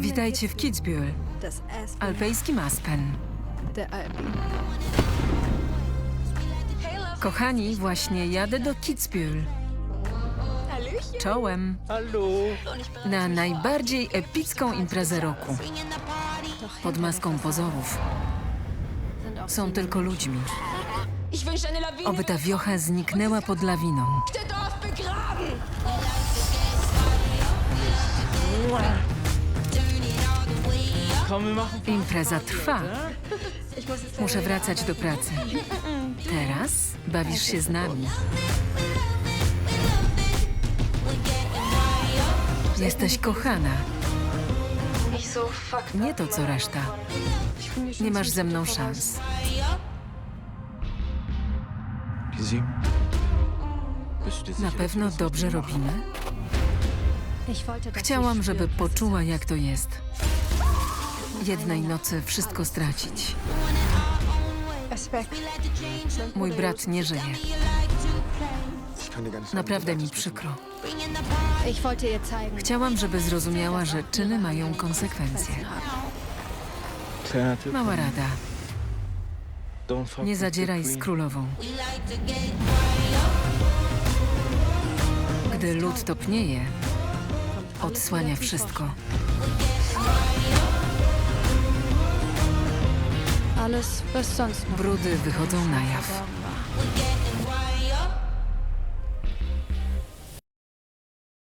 Witajcie w Kitzbühel, alpejskim Aspen. Kochani, właśnie jadę do Kitzbühel. Czołem. Na najbardziej epicką imprezę roku. Pod maską pozorów. Są tylko ludźmi. Oby ta wiocha zniknęła pod lawiną. Impreza trwa. Muszę wracać do pracy. Teraz bawisz się z nami. Jesteś kochana. Nie to co reszta. Nie masz ze mną szans. Na pewno dobrze robimy. Chciałam, żeby poczuła, jak to jest. Jednej nocy wszystko stracić. Mój brat nie żyje. Naprawdę mi przykro. Chciałam, żeby zrozumiała, że czyny mają konsekwencje. Mała rada. Nie zadzieraj z królową. Gdy lód topnieje, odsłania wszystko ale bezsądno. Brudy wychodzą na jaw.